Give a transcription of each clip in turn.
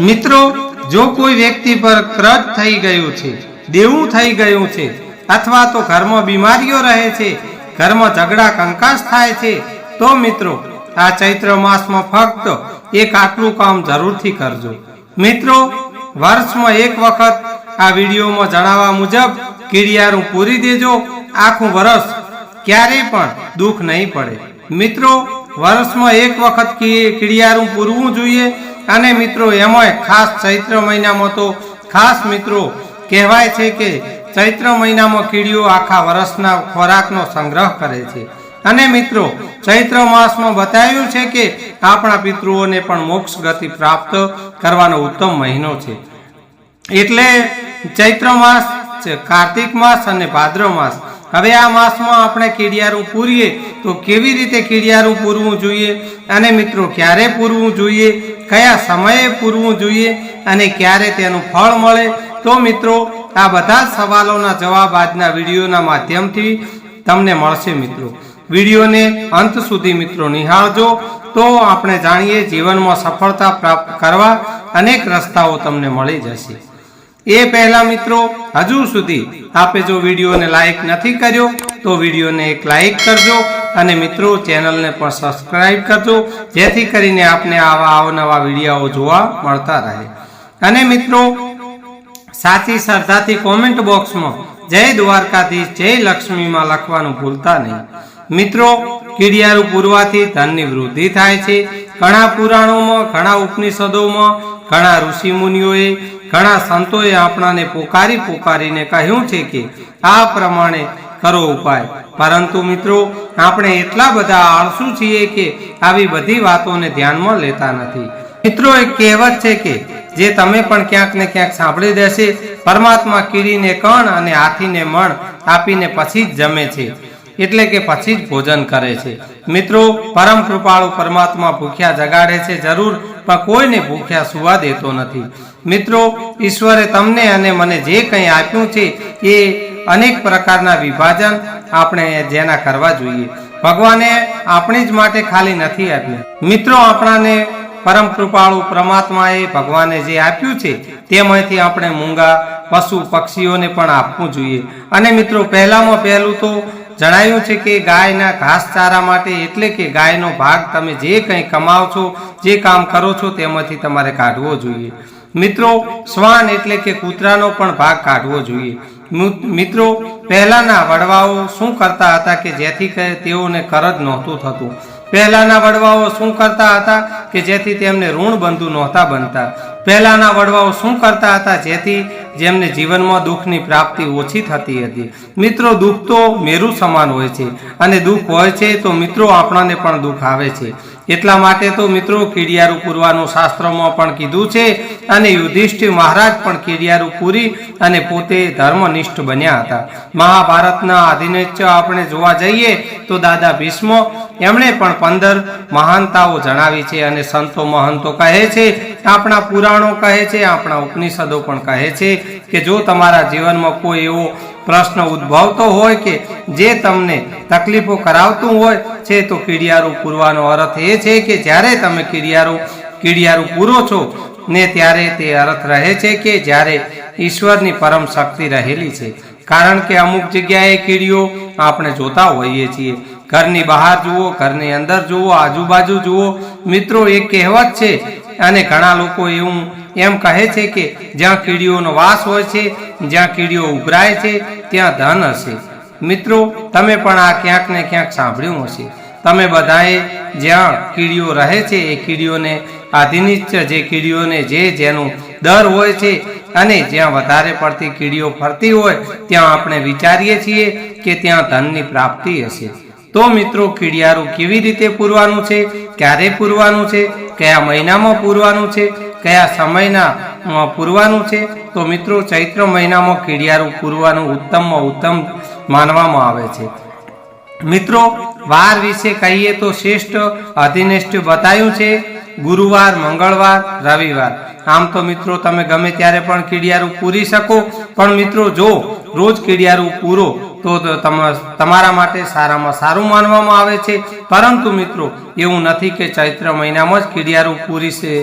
મિત્રો, જો કોઈ વ્યક્તિ પર ક્રજ થઈ ગયું છે, દેવું થઈ ગયું છે, અથવા તો ઘરમાં બીમારીઓ રહે છે, ઘરમાં ઝઘડા, કંકાસ થાય છે, તો મિત્રો, આ ચૈત્ર માસમાં ફક્ત એક આટલું કામ જરૂરથી કરજો. મિત્રો, વર્ષમાં એક વખત આ વિડીયોમાં જણાવવા મુજબ કિડિયારું પૂરી દેજો. આખું વર્ષ ક્યારેય પણ દુઃખ નહીં પડે. મિત્રો, વર્ષમાં એક વખત કિડિયારું પૂરવું જોઈએ. અને મિત્રો, એમાંય ખાસ ચૈત્ર મહિનામાં તો ખાસ મિત્રો કહેવાય છે કે ચૈત્ર મહિનામાં કીડીઓ આખા વર્ષના ખોરાકનો સંગ્રહ કરે છે. અને મિત્રો, ચૈત્ર માસમાં બતાવ્યું છે કે આપણા પિતૃઓને પણ મોક્ષ ગતિ પ્રાપ્ત કરવાનો ઉત્તમ મહિનો છે. એટલે ચૈત્ર માસ, કાર્તિક માસ અને ભાદ્ર માસ. હવે આ માસમાં આપણે કીડિયારું પૂરીએ તો કેવી રીતે કીડિયારું પૂરવું જોઈએ? અને મિત્રો, ક્યારે પૂરવું જોઈએ? કયા સમયે પૂરવું જોઈએ અને ક્યારે તેનું ફળ મળે? તો મિત્રો, આ બધા સવાલોના જવાબ આજના વિડીયોના માધ્યમથી તમને મળશે મિત્રો. વિડીયોને અંત સુધી મિત્રો નિહાળજો. તો આપણે જાણીએ જીવનમાં સફળતા પ્રાપ્ત કરવા અનેક રસ્તાઓ તમને મળી જશે. એ પહેલા મિત્રો, હજુ સુધી આપે જો વિડીયોને લાઈક નથી કર્યો, તો વિડીયોને એક લાઈક કરજો. અને મિત્રો, ચેનલને પણ સબસ્ક્રાઈબ કરજો, જેથી કરીને આપને આવા અવનવા વીડિયો જોવા મળતા રહે. અને મિત્રો, સાચી શ્રદ્ધાથી કોમેન્ટ બોક્સમાં જય દ્વારકાધીશ, જય લક્ષ્મીમાં લખવાનું ભૂલતા નહીં. મિત્રો, કીડિયારું પૂરવાથી ધનની વૃદ્ધિ થાય છે. ઘણા પુરાણોમાં, ઘણા ઉપનિષદોમાં, ઘણા ઋષિ મુનિઓએ ઘણા સંતોએ આપણાને પોકારી પોકારીને કહ્યું છે કે, આ પ્રમાણે કરો ઉપાય. પરંતુ મિત્રો, આપણે એટલા બધા આળસુ છીએ કે આવી બધી વાતોને ધ્યાનમાં લેતા નથી. મિત્રો, એક કહેવત છે કે, જે તમે પણ ક્યાંક ને ક્યાંક સાંભળી દેશે, પરમાત્મા કીડીને કણ અને હાથીને મણ આપીને પછી જ જમે છે. એટલે કે પછી જ ભોજન કરે છે. મિત્રો, પરમ કૃપાળુ પરમાત્મા ભૂખ્યા જગાડે છે જરૂર, પણ કોઈને ભૂખ્યા સુવા દેતો નથી. મિત્રો, ઈશ્વરે તમને અને મને જે કંઈ આપ્યું છે, એ અનેક પ્રકારના વિભાજન આપણે જેના કરવા જોઈએ. ભગવાને આપણી જ માટે ખાલી નથી આપ્યું. મિત્રો, આપણાને પરમ કૃપાળુ પરમાત્માએ ભગવાને જે આપ્યું છે, તેમાંથી આપણે મૂંગા પશુ પક્ષીઓને પણ આપવું જોઈએ. અને મિત્રો, પહેલામાં પહેલું તો જણાયું છે કે ગાયના ઘાસચારા માટે એટલે કે ગાયનો ભાગ તમે જે કંઈ કમાવ છો, જે કામ કરો છો, તેમાંથી તમારે કાઢવો જોઈએ. મિત્રો, શ્વાન એટલે કે કૂતરાનો પણ ભાગ કાઢવો જોઈએ. મિત્રો, પહેલાના વડવાઓ શું કરતા હતા કે જેથી તેઓને કરજ નહોતું થતું? પહેલાના વડવાઓ શું કરતા હતા કે જેથી તેમને ઋણ બંધુ નહોતા બનતા? પહેલાના વડવાઓ શું કરતા હતા જેથી જેમને જીવનમાં દુઃખની પ્રાપ્તિ ઓછી થતી હતી? મિત્રો, દુઃખ તો મેરુ સમાન હોય છે અને દુઃખ હોય છે તો મિત્રો, આપણાને પણ દુઃખ આવે છે. એટલા માટે તો મિત્રો કીડિયારું પૂરવાનું શાસ્ત્રમાં પણ કીધું છે અને યુધિષ્ઠિર મહારાજ પણ કીડિયારું પૂરી અને પોતે ધર્મનિષ્ઠ બન્યા હતા. મહાભારતના અધિનેચ્ય આપણે જોવા જઈએ તો દાદા ભીષ્મ એમણે પણ પંદર મહાનતાઓ જણાવી છે અને સંતો મહંતો કહે છે, આપણા પુરાણો કહે છે, આપણા ઉપનિષદો પણ કહે છે કે જો તમારા જીવનમાં કોઈ એવો પ્રશ્ન ઉદ્ભવતો હોય કે જે તમને તકલીફો કરાવતું હોય છે, તો કીડિયારું પૂરવાનો અર્થ એ છે કે જ્યારે તમે કીડિયારું કીડિયારું પૂરો છો ને ત્યારે તે અર્થ રહે છે કે જ્યારે ઈશ્વરની પરમ શક્તિ રહેલી છે. કારણ કે અમુક જગ્યાએ કીડીઓ આપણે જોતા હોઈએ છીએ. ઘરની બહાર જુઓ, ઘરની અંદર જુઓ, આજુબાજુ જુઓ. મિત્રો એક કહેવત છે અને ઘણા લોકો એવું એમ કહે છે કે જ્યાં કીડીઓનો વાસ હોય છે, જ્યાં કીડીઓ ઉભરાય છે, ત્યાં ધન હશે. મિત્રો, તમે પણ આ ક્યાંક ને ક્યાંક સાંભળ્યું હશે. તમે બધાએ જ્યાં કીડીઓ રહે છે, એ કીડીઓને આધિનિત્ય જે કીડીઓને જે જેનું દર હોય છે અને જ્યાં વધારે પડતી કીડીઓ ફરતી હોય, ત્યાં આપણે વિચારીએ છીએ કે ત્યાં ધનની પ્રાપ્તિ હશે. તો મિત્રો, કીડિયારું કેવી રીતે પૂરવાનું છે? ક્યારે પૂરવાનું છે? કયા મહિનામાં પૂરવાનું છે? કયા સમયના પૂરવાનું છે? તો મિત્રો, ચૈત્ર મહિનામાં કીડિયારું પૂરવાનું ઉત્તમમાં ઉત્તમ માનવામાં આવે છે. મિત્રો, વાર વિશે કહીએ તો શ્રેષ્ઠ અધિનિષ્ઠ બતાવ્યું છે. ગુરુવાર, મંગળવાર, રવિવાર. આમ તો મિત્રો, તમે ગમે ત્યારે પણ કીડિયારું પૂરી શકો. પણ મિત્રો, જો રોજ કીડિયારું પૂરો, તો તમારા માટે સારામાં સારું માનવામાં આવે છે. પરંતુ મિત્રો, એવું નથી કે ચૈત્ર મહિનામાં જ કીડિયારું પૂરી છે.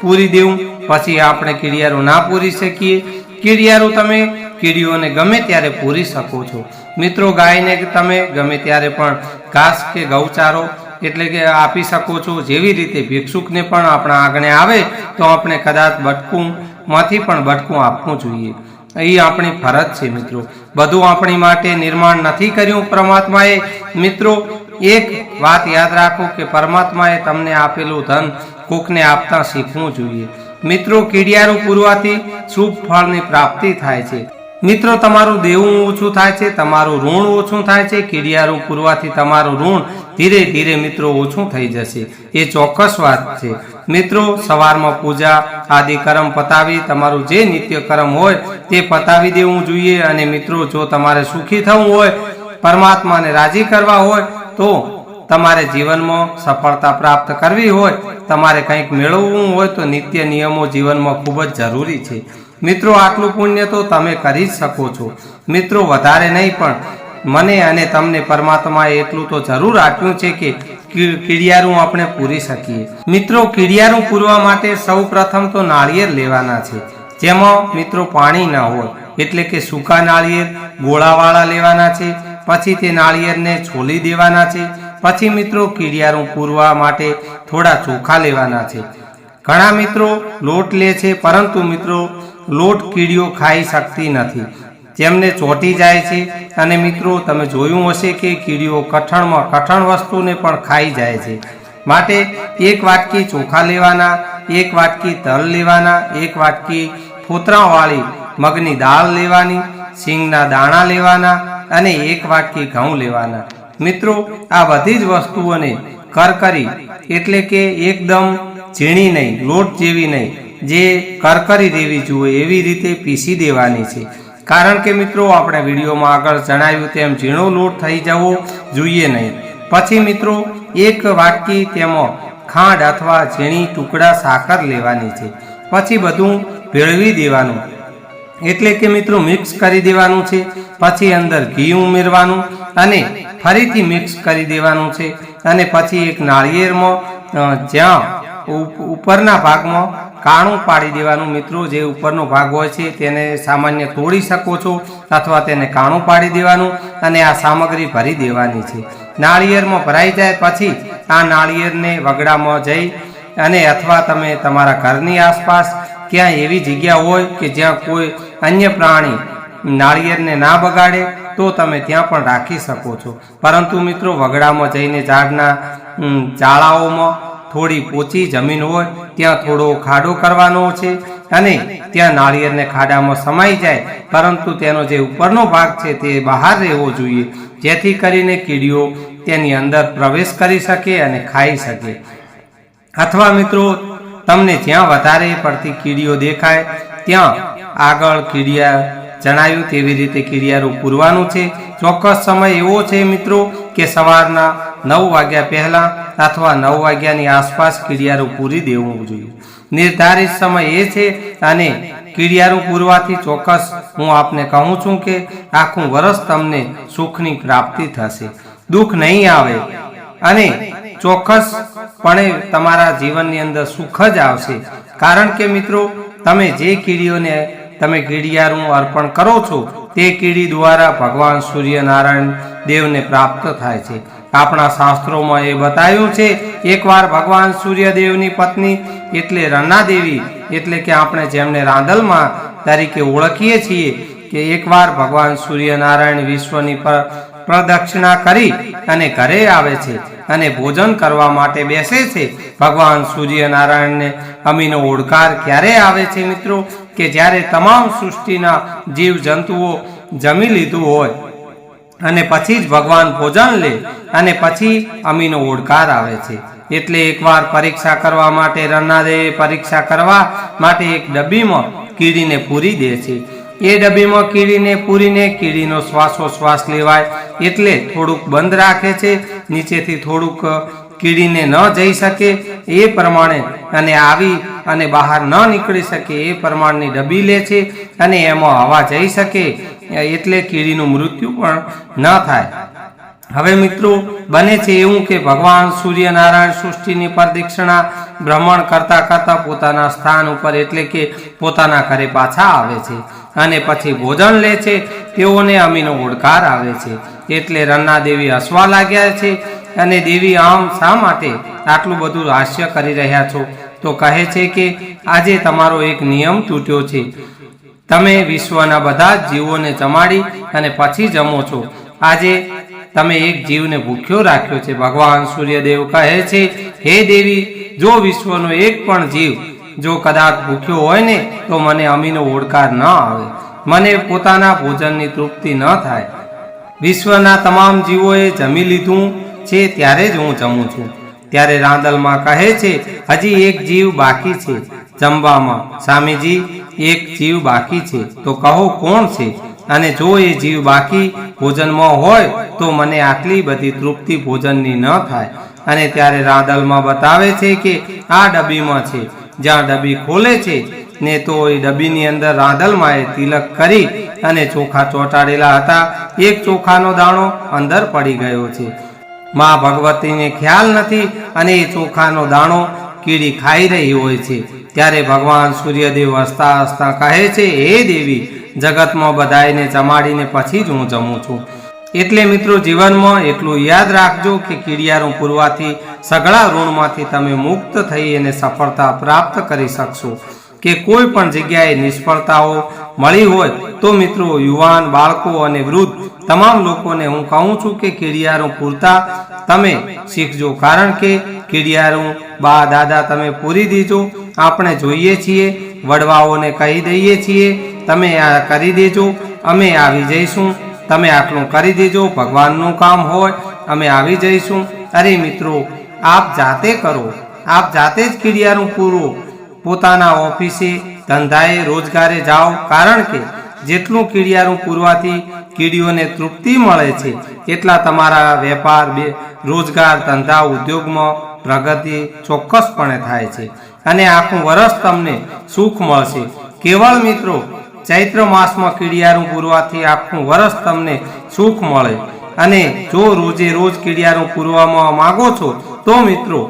પૂરી દેવું. પછી આપણે કીડિયારું ના પૂરી શકીએ. કીડિયારું તમે કીડીઓને ગમે ત્યારે પૂરી શકો છો. મિત્રો, ગાયને તમે ગમે ત્યારે પણ ઘાસ કે ગૌચારો એટલે કે આપી શકો છો. જેવી રીતે ભિક્ષુકને પણ આપણા આંગણે આવે, તો આપણે કદાચ બટકું માંથી પણ બટકું આપવું જોઈએ. એ આપણી ફરજ છે, મિત્રો. બધું આપણી માટે નિર્માણ નથી કર્યું પરમાત્માએ. મિત્રો, એક વાત યાદ રાખો કે પરમાત્માએ તમને આપેલું ધન કોકને આપતા શીખવું જોઈએ. મિત્રો, કીડિયારું પૂરવાથી શુભ ફળની પ્રાપ્તિ થાય છે. મિત્રો, તમારું દેવું ઓછું થાય છે, તમારું ઋણ ઓછું થાય છે, કીડિયારું પૂરવાથી તમારું ઋણ ધીરે ધીરે, મિત્રો, ઓછું થઈ જશે. એ ચોક્કસ વાત છે. મિત્રો, સવારમાં પૂજા, આદિ કર્મ પતાવી, તમારું જે નિત્ય કર્મ હોય તે પતાવી દેવું જોઈએ અને મિત્રો, જો તમારે સુખી થવું હોય, પરમાત્માને રાજી કરવા હોય, તો તમારે જીવનમાં સફળતા પ્રાપ્ત કરવી હોય, તમારે કંઈક મેળવવું હોય તો નિત્ય નિયમો જીવનમાં ખૂબ જ જરૂરી છે. મિત્રો, આટલું પુણ્ય તો તમે કરી જ શકો છો. મિત્રો, વધારે નહીં, પણ મને અને તમને પરમાત્માએ એટલું તો જરૂર આપ્યું છે કે કીડિયારું આપણે પૂરી શકીએ. મિત્રો, કીડિયારું પૂરવા માટે સૌ પ્રથમ તો નાળિયેર લેવાના છે. જેમાં, મિત્રો, પાણી ના હોય. એટલે કે સૂકા નાળિયેર ગોળાવાળા લેવાના છે. પછી તે નાળિયેરને છોલી દેવાના છે. પછી મિત્રો કીડિયારું પૂરવા માટે થોડા ચોખા લેવાના છે. ઘણા મિત્રો લોટ લે છે, પરંતુ મિત્રો લોટ કીડીઓ ખાઈ શકતી નથી. જેમને ચોંટી જાય છે અને મિત્રો તમે જોયું હશે કે કીડીઓ કઠણમાં કઠણ વસ્તુને પણ ખાઈ જાય છે. માટે એક વાટકી ચોખા લેવાના, એક વાટકી તલ લેવાના, એક વાટકી ફોતરાવાળી મગની દાળ લેવાની સિંગના દાણા લેવાના અને એક વાટકી ઘઉં લેવાના. મિત્રો, આ બધી જ વસ્તુઓને કરકરી એટલે કે એકદમ ઝીણી નહીં, લોટ જેવી નહીં, જે કરકરી દેવી જોઈએ એવી રીતે પીસી દેવાની છે. કારણ કે મિત્રો, આપણે વિડીયોમાં આગળ જણાવ્યું તેમ ઝીણો લોટ થઈ જવો જોઈએ નહીં. પછી મિત્રો, એક વાટકી તેમાં ખાંડ અથવા ઝીણી ટુકડા સાકર લેવાની છે. પછી બધું ભેળવી દેવાનું. એટલે કે મિત્રો, મિક્સ કરી દેવાનું છે. પછી અંદર ઘી ઉમેરવાનું. અને ફરીથી મિક્સ કરી દેવાનું છે. અને પછી એક નાળિયેરમાં જ્યાં ઉપરના ભાગમાં કાણું પાડી દેવાનું. મિત્રો, જે ઉપરનો ભાગ હોય છે, તેને સામાન્ય તોડી શકો છો અથવા તેને કાણું પાડી દેવાનું અને આ સામગ્રી ભરી દેવાની છે. નાળિયેરમાં ભરાઈ જાય પછી આ નાળિયેરને વગડામાં જઈ અને અથવા તમે તમારા ઘરની આસપાસ ક્યાં એવી જગ્યા હોય કે જ્યાં કોઈ અન્ય પ્રાણી નાળિયેરને ના બગાડે તો તમે ત્યાં પણ રાખી શકો છો. પરંતુ મિત્રો, વગડામાં જઈને ઝાડના જાળાઓમાં થોડી પોચી જમીન હોય, ત્યાં થોડો ખાડો કરવાનો છે અને ત્યાં નાળિયેરને ખાડામાં સમાઈ જાય. પરંતુ તેનો જે ઉપરનો ભાગ છે તે બહાર રહેવો જોઈએ. જેથી કરીને કીડીઓ તેની અંદર પ્રવેશ કરી શકે અને ખાઈ શકે. અથવા મિત્રો, તમને જ્યાં વધારે પડતી કીડીઓ દેખાય, ત્યાં આગળ કીડિયા જણાવ્યું તેવી રીતે કિરિયારું પૂરવાનું છે. ચોક્કસ સમય એવો છે મિત્રો કે સવારના નવ વાગ્યા પહેલા અથવા નવ વાગ્યાની આસપાસ કીડિયારું પૂરી દેવું જોઈએ. નિર્ધારિત સમય એ છે અને કીડિયારું પૂરવાથી ચોક્કસ હું આપને કહું છું કે આખું વર્ષ તમને સુખની પ્રાપ્તિ થશે. દુઃખ નહીં આવે અને ચોક્કસપણે તમારા જીવનની અંદર સુખ જ આવશે. કારણ કે મિત્રો, તમે જે કીડીઓને તમે કીડિયારું અર્પણ કરો છો, તે કીડી દ્વારા ભગવાન સૂર્યનારાયણ દેવને પ્રાપ્ત થાય છે. આપણા શાસ્ત્રોમાં એ બતાવ્યું છે, એકવાર ભગવાન સૂર્યદેવની પત્ની એટલે રણાદેવી એટલે કે આપણે જેમને રાંદલમાં તરીકે ઓળખીએ છીએ, કે એકવાર ભગવાન સૂર્યનારાયણ વિશ્વની પર, પ્રદક્ષિણા કરી અને ઘરે આવે છે અને ભોજન કરવા માટે બેસે છે, ભગવાન સૂર્યનારાયણને અમીનો ઓડકાર ક્યારે આવે છે મિત્રો? કે જ્યારે તમામ સૃષ્ટિના જીવ જંતુઓ જમી લીધું હોય અને પછી જ ભગવાન ભોજન લે અને પછી અમીનો ઓડકાર આવે છે. એટલે એકવાર પરીક્ષા કરવા માટે રન્નાદેવે પરીક્ષા કરવા માટે એક ડબ્બીમાં કીડીને પૂરી દે છે. એ ડબ્બીમાં કીડીને પૂરીને કીડીનો શ્વાસોશ્વાસ લેવાય એટલે થોડુંક બંધ રાખે છે. નીચેથી થોડુંક કીડીને ન જઈ શકે એ પ્રમાણે અને આવી અને બહાર ન નીકળી શકે એ પ્રમાણની ડબ્બી લે છે અને એમાં હવા જઈ શકે એટલે કીડીનું મૃત્યુ પણ ન થાય. હવે મિત્રો, બને છે એવું કે ભગવાન સૂર્યનારાયણ સૃષ્ટિની પ્રદક્ષિણા ભ્રમણ કરતા કરતા પોતાના સ્થાન ઉપર એટલે કે પોતાના ઘરે પાછા આવે છે અને પછી ભોજન લે છે. તેઓને અમીનો ઓડકાર આવે છે. એટલે રન્ના દેવી હસવા લાગ્યા છે. અને દેવી, આમ શા માટે આટલું બધું હાસ્ય કરી રહ્યા છો? તો કહે છે કે આજે તમારો એક નિયમ તૂટ્યો છે. તમે વિશ્વના બધા જ જીવોને જમાડી અને પછી જમો છો. આજે તમે એક જીવને ભૂખ્યો રાખ્યો છે. ભગવાન સૂર્યદેવ કહે છે, હે દેવી, જો વિશ્વનો એક પણ જીવ જો કદાચ ભૂખ્યો હોય ને, તો મને અમીનો ઓડકાર ન આવે. મને પોતાના ભોજનની તૃપ્તિ ન થાય. વિશ્વના તમામ જીવોએ જમી લીધું છે, ત્યારે જ હું જમું છું. ત્યારે રાંદલમાં કહે છે, હજી એક જીવ બાકી છે. જમવામાં, સ્વામીજી, એક જીવ બાકી છે. તો કહો કોણ છે? અને જો એ જીવ બાકી ભોજનમાં હોય, તો મને આટલી બધી તૃપ્તિ ભોજનની ન થાય. અને ત્યારે રાંદલમાં બતાવે છે કે આ ડબ્બીમાં છે. જ્યાં ડબ્બી ખોલે છે, ને તો એ ડબ્બીની અંદર રાંદલમાએ તિલક કરી અને ચોખા ચોંટાડેલા હતા. એક ચોખાનો દાણો અંદર પડી ગયો છે. માં ભગવતીને ખ્યાલ નથી અને એ ચોખાનો દાણો કીડી ખાઈ રહી હોય છે. ત્યારે ભગવાન સૂર્યદેવ હસતા હસતા કહે છે, હે દેવી, જગતમાં બધાઈને જમાડીને પછી જ હું જમું છું. એટલે મિત્રો જીવનમાં એટલું યાદ રાખજો કે કીડિયારું પૂરવાથી સઘળા ઋણમાંથી તમે મુક્ત થઈ અને સફળતા પ્રાપ્ત કરી શકશો. કે કોઈ પણ જગ્યાએ નિષ્ફળતાઓ મળી હોય તો મિત્રો યુવાન, બાળકો અને વૃદ્ધ તમામ લોકોને હું કહું છું કે કેડિયારો પૂરતા તમે શીખજો. કારણ કે કેડિયારો બા, દાદા તમે પૂરી દીજો. આપણે જોઈએ છીએ, વડવાઓને કહી દઈએ છીએ, તમે આ કરી દેજો, અમે આવી જઈશું. તમે આટલું કરી દેજો, ભગવાનનું કામ હોય, અમે આવી જઈશું. અરે મિત્રો, આપ જાતે કરો. આપ જાતે જ કીડિયારું પૂરો પોતાના ઓફિસે ધંધાએ રોજગારે જાઓ કારણ કે જેટલું કીડિયારું પૂરવાથી કીડીઓને તૃપ્તિ મળે છે, એટલા તમારા વેપાર બે રોજગાર ધંધા ઉદ્યોગમાં પ્રગતિ ચોક્કસપણે થાય છે અને આખું વરસ તમને સુખ મળશે. કેવળ મિત્રો, ચૈત્ર માસમાં કીડિયારું પૂરવાથી આખું વરસ તમને સુખ મળે. અને જો રોજે રોજ કીડિયારું પૂરવામાં માગો છો, તો મિત્રો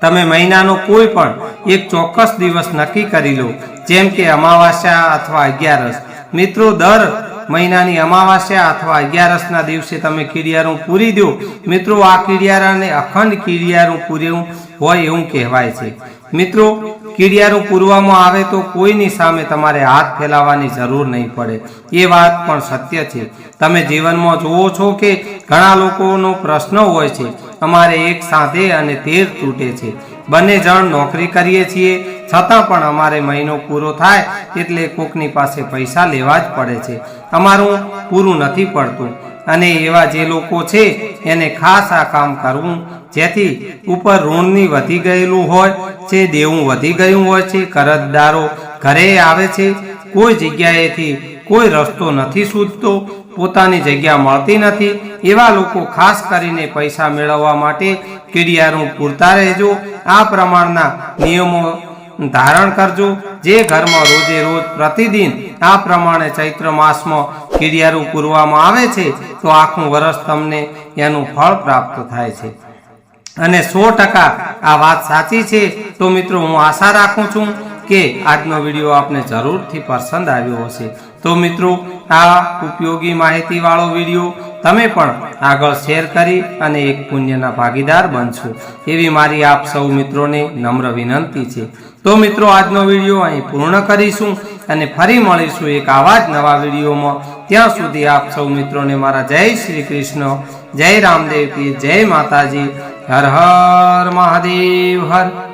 તમે મહિનાનો કોઈ પણ એક ચોક્કસ દિવસ નક્કી કરી લો, જેમ કે અમાવાસ્યા અથવા અગિયારસ. મિત્રો, દર મહિનાની અમાવાસ્યા અથવા અગિયારસના દિવસે તમે કીડિયારું પૂરી દો. મિત્રો, આ કીડિયારાને અખંડ કીડિયારું પૂર્યું હોય એવું કહેવાય છે. મિત્રો કીડિયારું પૂરવામાં આવે તો કોઈની સામે તમારે હાથ ફેલાવવાની જરૂર નહીં પડે. એ વાત પણ સત્ય છે. તમે જીવનમાં જુઓ છો કે ઘણા લોકોનો પ્રશ્ન હોય છે અમારે એક સાંધે અને તેર તૂટે છે. બંને જણ નોકરી કરીએ છીએ. છતાં પણ અમારે મહિનો પૂરો થાય એટલે કોકની પાસે પૈસા લેવા જ પડે છે. અમારું પૂરું નથી પડતું. અને એવા જે લોકો છે, એને ખાસ આ કામ કરવું, જેથી ઉપર ઋણની વધી ગયેલું હોય છે દેવું વધી ગયું હોય છે, કરજદારો ઘરે આવે છે, કોઈ જગ્યાએથી કોઈ રસ્તો નથી સૂચતો પોતાની જગ્યા મળતી નથી. એવા લોકો ખાસ કરીને પૈસા મેળવવા માટે કીડિયારું પૂરતા રહેજો. આ પ્રમાણના નિયમો ધારણ કરજો. જે ઘરમાં રોજે રોજ પ્રતિદિન આ પ્રમાણે ચૈત્ર માસમાં કીડિયારું પૂરવામાં આવે છે, તો આખું વર્ષ તમને એનું ફળ પ્રાપ્ત થાય છે. અને સો ટકા આ વાત સાચી છે. તો મિત્રો, હું આશા રાખું છું કે આજનો વીડિયો આપને જરૂરથી પસંદ આવ્યો હશે. તો મિત્રો, આ ઉપયોગી માહિતીવાળો વીડિયો તમે પણ આગળ શેર કરી અને એક પુણ્યના ભાગીદાર બનશો. એવી મારી આપ સૌ મિત્રોને નમ્ર વિનંતી છે. તો મિત્રો, આજનો વીડિયો અહીં પૂર્ણ કરીશું અને ફરી મળીશું એક આવા જ નવા વિડીયોમાં. ત્યાં સુધી આપ સૌ મિત્રોને મારા જય શ્રી કૃષ્ણ, જય રામદેવ જય માતાજી. હર હર મહાદેવ, હર